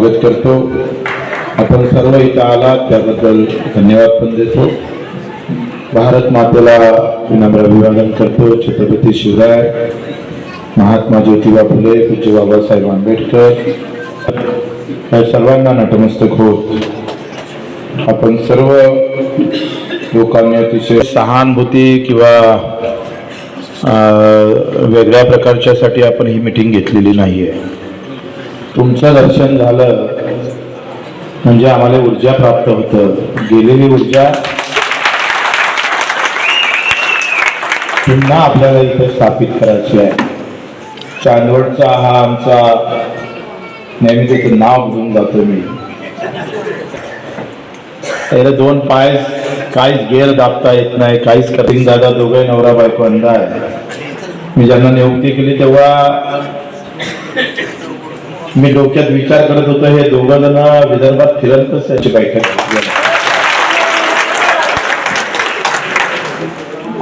स्वागत करतो. आपण सर्व इथं आलात त्याबद्दल धन्यवाद पण देतो. भारत मातेला विनम्र अभिवादन करतो छत्रपती शिवराय महात्मा ज्योतिबा फुले पूज्य बाबासाहेब आंबेडकर. या सर्वांना नटमस्तक होत आपण सर्व लोकांनी अतिशय सहानुभूती किंवा वेगळ्या प्रकारच्यासाठी आपण ही मिटिंग घेतलेली नाही आहे तुमचं दर्शन झालं म्हणजे आम्हाला ऊर्जा प्राप्त होतं. गेलेली ऊर्जा पुन्हा आपल्याला इथे स्थापित करायची आहे. चांदवडचा हा आमचा नेहमी त्याचं नाव घेऊन जातो मी. त्याला दोन पाय काहीच गेअर दाबता येत नाही काहीच कटिंग दादा दोघे नवरा बायको अंडा आहे मी ज्यांना नियुक्ती केली तेव्हा मी डोक्यात विचार करत होतो, हे दोघं जण विदर्भात बैठक.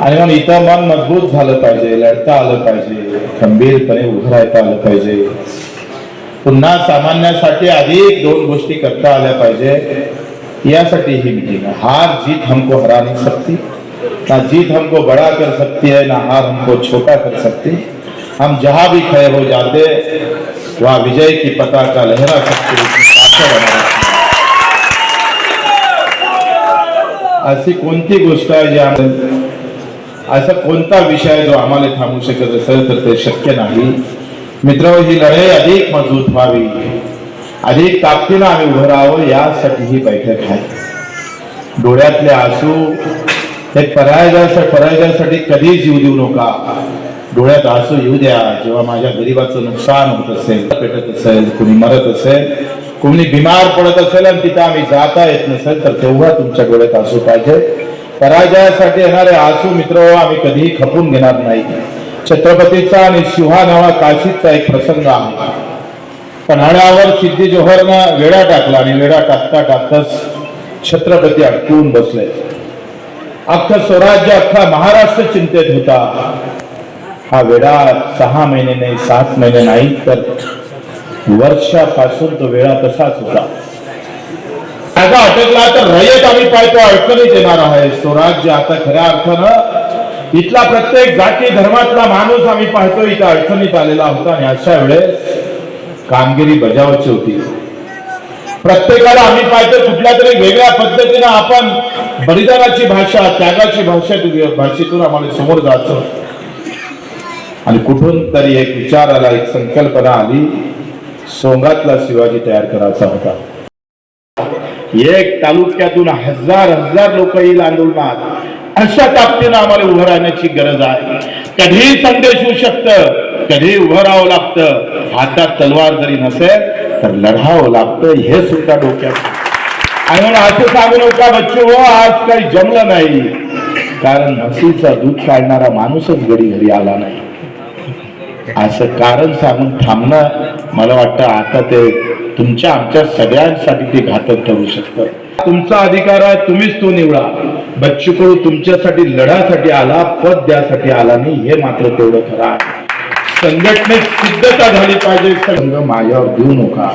आणि मग इथं मन मज़बूत झालं पाहिजे, लढता आलं पाहिजे, खंबीरपणे उभं राहता आलं पाहिजे. पुन्हा सामान्यासाठी अधिक दोन गोष्टी करता आल्या पाहिजे. यासाठी ही मीटिंग हार, जीत, हमको हरा नहीं सकती. ना जीत, हमको बड़ा कर सकती है, ना हार, हमको छोटा कर सकती. हम जहाँ भी खड़े हो जाते वहां विजय की पताका लहरा सकते अशी कोणती गोष्ट आहे जी आम्हाला असा कोणता विषय जो आम्हाला थांबू शकत असेल तर ते शक्य नाही. मित्र ही लढाई अधिक मजबूत व्हावी. अधिक ताकदीनं आम्ही उभं राहावं यासाठी ही बैठक आहे. डोळ्यातले आसू हे पराजयासाठी पराजयासाठी कधी जीव देऊ नका. डोळ्यात आसू येऊ द्या जेव्हा माझ्या गरीबाचं नुकसान होत असेल पेटत असेल कुणी मरत असेल कोणी बिमार पडत असेल आणि तिथं आम्ही जाता येत नसेल तर तेव्हा तुमच्या डोळ्यात आसू पाहिजे. पराजयासाठी येणारे आसू मित्र आम्ही कधीही खपून घेणार नाही. छत्रपतीचा आणि शिवहानावा काशीचा एक प्रसंग आहे. पन्हाळ्यावर सिद्धी जोहरनं वेढा टाकला आणि वेढा टाकता टाकताच छत्रपती अटकून बसले. अख्खं स्वराज्य अख्खा महाराष्ट्र चिंतेत होता. हा वेळा सहा महिने नाही सात महिने नाही तर वर्षापासून तो वेळा तसाच होता. आता अटकला तर रयत आम्ही पाहतो अडचणीत येणार आहे. स्वराज्य आता खऱ्या अर्थानं इथला प्रत्येक जाती धर्मातला माणूस आम्ही पाहतो इथं अडचणीत आलेला होता. आणि अशा वेळेस कामगिरी बजावायची होती. प्रत्येकाला आम्ही पाहतो कुठल्या तरी वेगळ्या पद्धतीनं आपण बलिदानाची भाषा त्यागाची भाषा भाषेतून आम्हाला समोर जायचं. आणि कुठून तरी एक विचार आला एक संकल्पना आली सोंगातला शिवाजी तयार करायचा होता. एक तालुक्यातून हजार हजार लोक येईल आंदोलनात. अशा ताकदीनं आम्हाला उभं राहण्याची गरज आहे. कधी संदेश होऊ शकतं कधी उभं राहावं लागतं. हातात तलवार जरी नसेल तर लढावं लागतं हे सुद्धा डोक्यात. आणि म्हणून असं सांगू नका बच्चू हो आज काही जमलं नाही. कारण म्हशीचं दूध काढणारा माणूसच घडी घरी आला नाही. असं कारण सांगून थांबणं मला वाटतं आता ते तुमच्या आमच्या सगळ्यांसाठी ते घातक ठरू शकतं. तुमचा अधिकार आहे तुम्हीच तो निवडा. बच्चू कडू तुमच्यासाठी लढासाठी आला पद द्यासाठी आला नाही हे मात्र तेवढं खरं आहे. संघटनेत सिद्धता झाली पाहिजे. संघ माझ्यावर देऊ नका.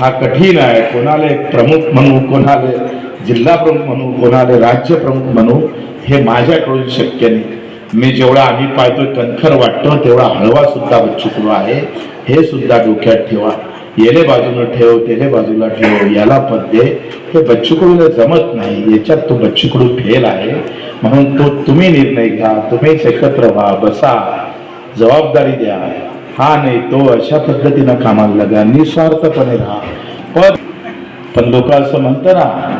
हा कठीण आहे. कोणाला प्रमुख म्हणू कोणाला जिल्हा प्रमुख म्हणू कोणाला राज्य प्रमुख म्हणू हे माझ्याकडून शक्य नाही. मी जेवढा आम्ही पाहतो कणखर वाटतो तेवढा हळवा सुद्धा बच्चुकडू आहे. हे सुद्धा डोक्यात ठेवा. येले बाजूला ठेव तेले बाजूला ठेव याला पद दे. हे बच्चूकडूला जमत नाही याच्यात तो बच्चूकडू फेल आहे. म्हणून तो तुम्ही निर्णय घ्या तुम्हीच एकत्र व्हा बसा. जबाबदारी द्या. हा नाही तो अशा पद्धतीनं कामाला लागा निस्वार्थपणे राहा. पण पण लोक असं म्हणतं ना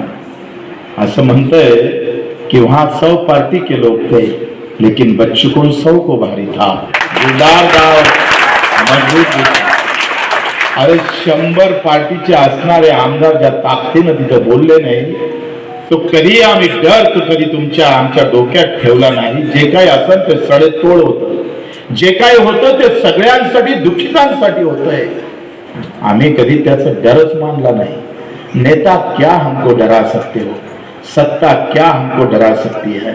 असं म्हणतंय कि वहां सौ पार्टी के ते थे. लेकिन बच्चू को सौ को भारी था। दिलदार गाव मजबूत अरे शंभर पार्टीचे असणारे आमदार ज्या ताकदीनं तिथं बोलले नाही तो कधी आम्ही डर तो कधी तुमच्या आमच्या डोक्यात ठेवला नाही. जे काही असेल ते सडेतोड होत. जे काही होतं ते सगळ्यांसाठी दुःखितांसाठी होतंय. आम्ही कधी त्याचा डरच मानला नाही. नेता क्या हमको डरा सकते हो? सत्ता क्या हमको डरा सकती है?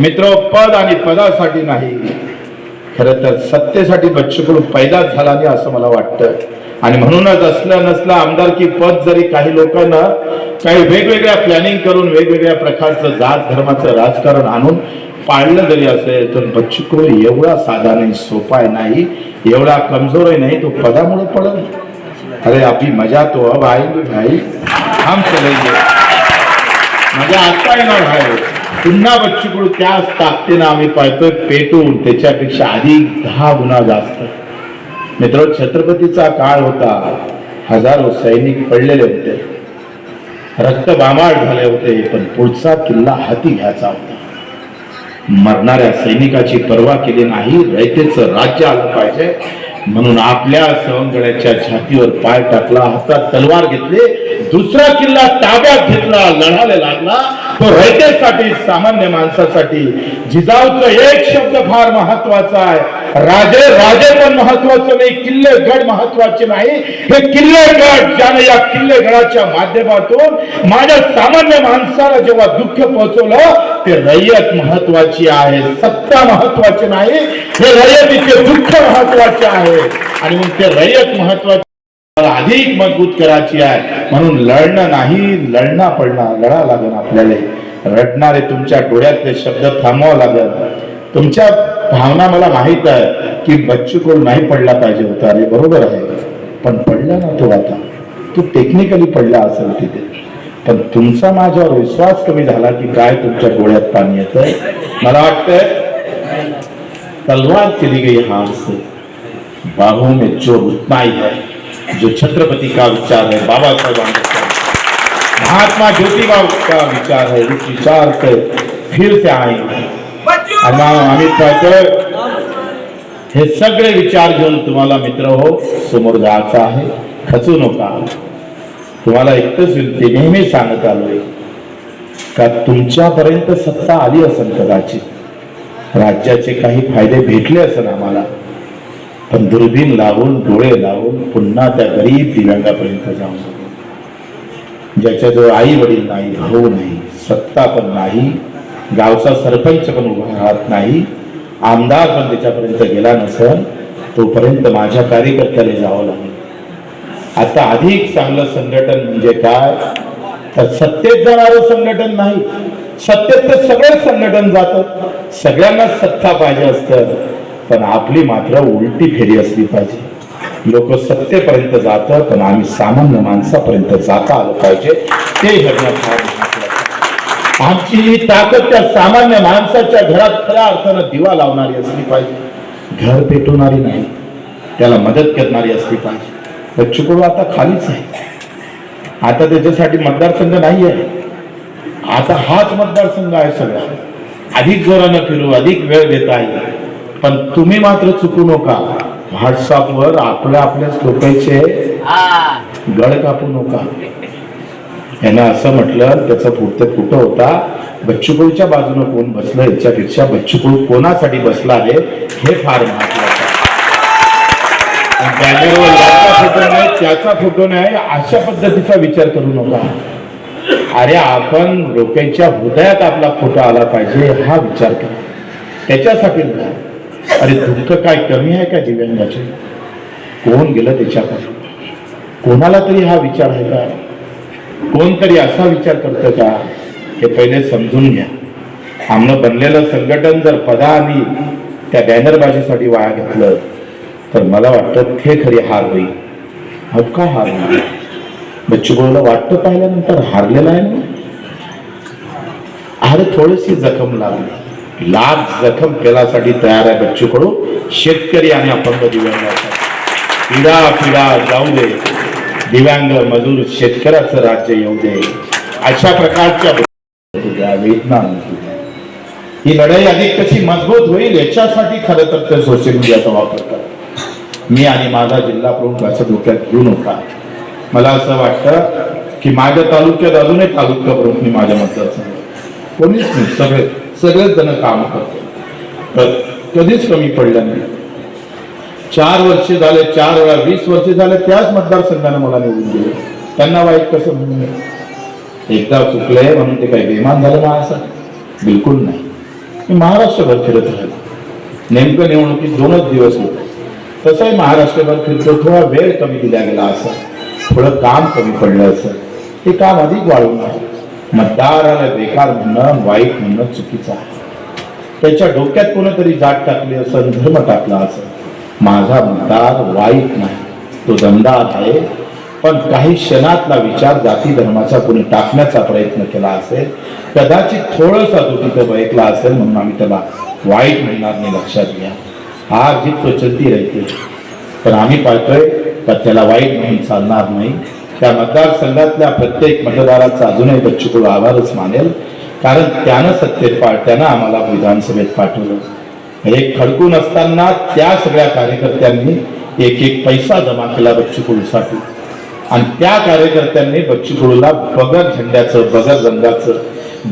मित्र पद आणि पदासाठी नाही. खर तर सत्तेसाठी बच्चूकडून पैदाच झाला नाही असं मला वाटतं. आणि म्हणूनच असलं नसलं आमदारकी पद जरी काही लोकांना काही वेगवेगळ्या प्लॅनिंग करून वेगवेगळ्या प्रकारचं जात धर्माचं राजकारण आणून पाळलं जरी असेल तर बच्चूकडू एवढा साधा नाही सोपा आहे नाही एवढा कमजोर नाही तो पदामुळे पडल. अरे आपली मजा तो अब आएंगे भाई हम चलेंगे मजा आता येणार आहे. पुन्हा बच्चू त्याच ताकदीनं आम्ही पाहतोय पेटून त्याच्यापेक्षा अधिक दहा गुणा जास्त. मित्र छत्रपतीचा काळ होता. हजारो सैनिक पडलेले होते. रक्त बामाळ झाले होते पण पुढचा किल्ला हाती घ्यायचा होता. मरणाऱ्या सैनिकाची पर्वा केली नाही रयतेचं राज्य आलं पाहिजे. म्हणून आपल्या सवंगड्याच्या छातीवर पाय टाकला हातात तलवार घेतली दुसरा किल्ला ताब्यात घेतला लढायला लागला. तो रयतेसाठी सामान्य माणसासाठी. जिजाऊचं एक शब्द फार महत्त्वाचा आहे. राजे राजे पण महत्वाचं नाही किल्ले गड महत्त्वाचे नाही. हे किल्लेगड ज्याने या किल्ले गडाच्या माध्यमातून माझ्या सामान्य माणसाला जेव्हा दुःख पोहोचवलं ते रयत महत्वाची आहे सत्ता महत्वाची नाही. हे रयतीचे दुःख महत्त्वाचे आहे. आणि मग ते रयत महत्त्वाचे अधिक मजबूत करायची आहे. म्हणून लढणं नाही लढणं पडणार लढा लागेल आपल्याला. रडणारे तुमच्या डोळ्यातले शब्द थांबवावं लागेल. तुमच्या भावना मला माहीत आहे की बच्चू कोण नाही पडला पाहिजे होता. अरे बरोबर आहे. पण पडला ना तो आता. तो टेक्निकली पडला असेल तिथे. पण तुमचा माझ्यावर विश्वास कमी झाला की काय तुमच्या डोळ्यात पाणी येतंय? मला वाटतंय तलवार केली गई हाथ से. बाहों में जो उतना ही है. जो छत्रपति का विचार है बाबा आंबेडकर महात्मा ज्योतिबा का विचार है उस विचार पे फिर से आएंगे। आणि आम्ही हे सगळे विचार घेऊन तुम्हाला मित्र हो समोर जायचं आहे खचू नका। तुम्हाला एकच विनंती नेहमी सांगत आलोय का तुमच्यापर्यंत सत्ता आली असेल कदाचित? राज्याचे काही फायदे भेटले असेल आम्हाला। पण दुर्बीण लावून डोळे लावून पुन्हा त्या गरीब दिव्यांगापर्यंत जाऊन ज्याच्याजवळ आई वडील नाही भाऊ नाही सत्ता पण नाही गावचा सरपंच पण उभा राहत नाही आमदार पण त्याच्यापर्यंत गेला नसेल तोपर्यंत माझ्या कार्यकर्त्याला जावं लागेल. आता अधिक चांगलं संघटन म्हणजे काय? तर सत्तेत जाणारं संघटन नाही. सत्तेत तर सगळंच संघटन जातं. सगळ्यांना सत्ता पाहिजे असतं. पण आपली मात्र उलटी फेरी असली पाहिजे. लोक सत्तेपर्यंत जातं पण आम्ही सामान्य माणसापर्यंत जाता आलं पाहिजे. ते घडणं फार आमची ही ताकद त्या सामान्य माणसाच्या घरात खऱ्या अर्थानं दिवा लावणारी असली पाहिजे. घर पेटवणारी नाही. त्याला मदत करणारी असली पाहिजे. बच्चू आता खालीच आहे. आता त्याच्यासाठी मतदारसंघ नाही आहे. आता हाच मतदारसंघ आहे सगळा. अधिक जोरानं फिरू अधिक वेळ देता येईल. पण तुम्ही मात्र चुकू नका. व्हॉट्सअपवर आपल्या आपल्याच लोकांचे गड कापू नका. यानं असं म्हटलं त्याचा पुढचं फोटो होता बच्चू कडूच्या बाजूनं कोण बसलं याच्यापेक्षा बच्चू कडू कोणासाठी बसला आहे हे फार महत्वाचं त्याचा फोटो नाही अशा पद्धतीचा विचार करू नका. अरे आपण लोकांच्या हृदयात आपला फोटो आला पाहिजे हा विचार करा. त्याच्यासाठी. अरे तुमचं काय कमी आहे का दिव्यांगाचे? कोण गेलं त्याच्यापासून कोणाला तरी हा विचार आहे का? कोणतरी असा विचार करतं का? हे पहिले समजून घ्या. आमनं बनलेलं संघटन जर पदा आणि त्या बॅनरबाजीसाठी वाया घेतलं तर मला वाटतं ते खरी हार होईल. अहो का हार होईल बच्चू कडूला वाटतं पाहिल्यानंतर हारलेला आहे ना? अरे थोडीशी जखम लागली. लाख जखम केल्यासाठी तयार आहे बच्चू कडू शेतकरी आणि अपंग दिव्यांगासाठी. पिढा पिढा जाऊ दे. दिव्यांग मजूर शेतकऱ्याचं राज्य येऊ दे. अशा प्रकारच्या वेदना ही लढाई अधिक कशी मजबूत होईल याच्यासाठी खरं तर ते सोशल मीडियाचा वापर करतात मी आणि माझा जिल्हा प्रमुख असं डोक्यात घेऊ नका मला असं वाटतं की माझ्या तालुक्यात अजूनही तालुका प्रमुख मी माझ्या मतदारसंघात. कोणीच नाही सगळे. सगळेच जण काम करतात. तर कधीच कमी पडलं नाही. चार वर्ष झाले चार वेळा वीस वर्ष झाले त्याच मतदारसंघाने मला निवडून दिले. त्यांना वाईट कसं म्हणून एकदा चुकलंय म्हणून ते काही बेमान झालं ना असं? बिलकुल नाही. मी महाराष्ट्रभर फिरत राहिलो. नेमकं निवडणुकीत दोनच दिवस होते. तसंही महाराष्ट्रभर फिरतो थोडा वेळ कमी दिला गेला असं. थोडं काम कमी पडलं असं. ते काम अधिक वाढून आहे. मतदाराला बेकार म्हणणं वाईट म्हणणं चुकीचं आहे. त्याच्या डोक्यात कोणतरी जात टाकली असं धर्म टाकला असं माझा मतदार वाईट नाही तो दमदार आहे. पण काही क्षणातला विचार जाती धर्माचा कोणी टाकण्याचा प्रयत्न केला असेल कदाचित थोडंसा तो तिथं बयकला असेल म्हणून आम्ही त्याला वाईट म्हणणार नाही लक्षात घ्या. हा जीत तो चलती राहते पण आम्ही पाहतोय का त्याला वाईट म्हणून चालणार नाही. त्या मतदारसंघातल्या प्रत्येक मतदाराचा अजूनही बच्चूकुळ आभारच मानेल. कारण त्यानं सत्तेत पा त्यानं आम्हाला विधानसभेत पाठवलं. म्हणजे एक खडकून असताना त्या सगळ्या कार्यकर्त्यांनी एक एक पैसा जमा केला बच्चूकुळूसाठी आणि त्या कार्यकर्त्यांनी बच्चूकुळूला बगर झेंड्याचं बगर रंगाचं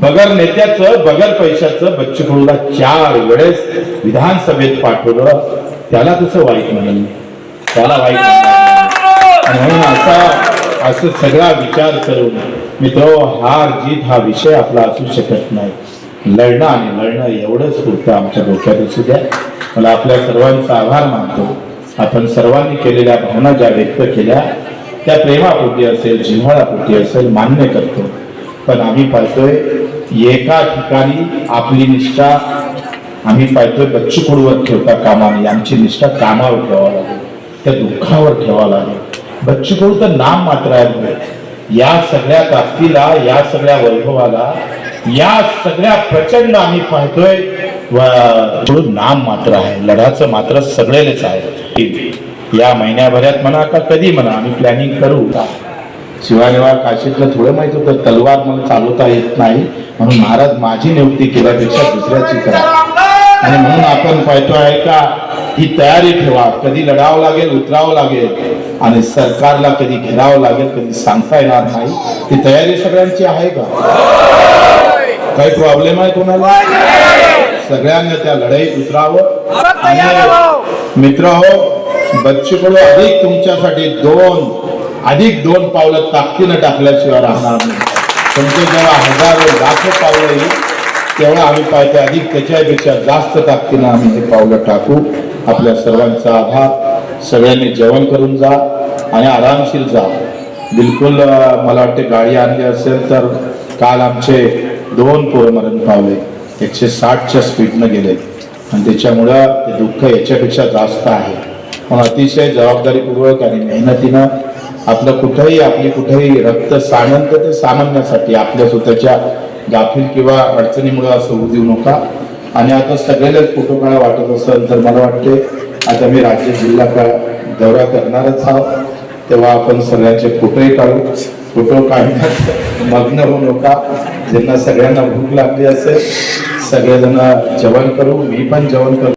बगर नेत्याचं बगर पैशाचं बच्चूकुळूला चार वेळेस विधानसभेत पाठवलं. त्याला तसं वाईट म्हणेल. त्याला वाईट आणि म्हणून असा असं सगळा विचार करून मित्र हार जीत हा विषय आपला असू शकत नाही. लढणं आणि लढणं एवढंच पुरतं आमच्या डोक्यात असू द्या. मला आपल्या सर्वांचा आभार मानतो. आपण सर्वांनी केलेल्या भावना ज्या व्यक्त केल्या त्या प्रेमापोटी असेल जिव्हाळापोटी असेल मान्य करतो. पण आम्ही पाहतोय एका ठिकाणी आपली निष्ठा आम्ही पाहतोय बच्चू कडूवर ठेवता कामाने. आमची निष्ठा कामावर ठेवावं लागेल. त्या दुःखावर ठेवावं लागेल. बच्चू तर नाम मात्र आहे या सगळ्या ताकदीला या सगळ्या वैभवाला या सगळ्या प्रचंड आम्ही पाहतोय. थोडं नाम मात्र आहे. लढाचं मात्र सगळेच आहे. या महिन्याभरात म्हणा का कधी म्हणा आम्ही प्लॅनिंग करू. शिवाजीवा काशीतलं थोडं माहीत होतं तलवार मला चालवता येत नाही. म्हणून महाराज माझी नियुक्ती केल्यापेक्षा दुसऱ्याची करा. आणि म्हणून आपण पाहतो आहे का ही तयारी ठेवा. कधी लढावं लागेल उतरावं लागेल. आणि सरकारला कधी घेरावं लागेल कधी सांगता येणार नाही. ती तयारी सगळ्यांची आहे का? काही प्रॉब्लेम आहे कोणाला? सगळ्यांना त्या लढाईत उतरावं. आणि मित्र हो बच्चूकडू अधिक तुमच्यासाठी दोन अधिक दोन पावलं ताकदीनं टाकल्याशिवाय राहणार नाही. तुमचे जेव्हा हजारो लाखो पावलं येईल तेव्हा आम्ही पाहतो अधिक त्याच्यापेक्षा जास्त ताकदीनं आम्ही हे पावलं टाकू. आपल्या सर्वांचा आभार. सगळ्यांनी जेवण करून जा आणि आरामशीर जा. बिलकुल मला वाटते गाडी आणली असेल तर काल आमचे दोन पोरं मरण पावले. एकशे साठच्या स्पीडनं गेले. आणि त्याच्यामुळं ते दुःख याच्यापेक्षा जास्त आहे. म्हणून अतिशय जबाबदारीपूर्वक आणि मेहनतीनं आपलं कुठंही आपली कुठेही रक्त सामंत ते सामान्यासाठी आपल्या स्वतःच्या गाफील किंवा अडचणीमुळं असं होऊ देऊ नका. आणि आता सगळ्यालाच फोटो काढा वाटत असेल तर मला वाटते आता मी राज्य जिल्हा का दौरा करणारच आहोत. तेव्हा आपण सगळ्यांचे फोटोही काढू. फोटो काढण्यात मग्न होऊ नका. ज्यांना सगळ्यांना भूक लागली असेल सगळेजण जेवण करू. मी पण जेवण करू.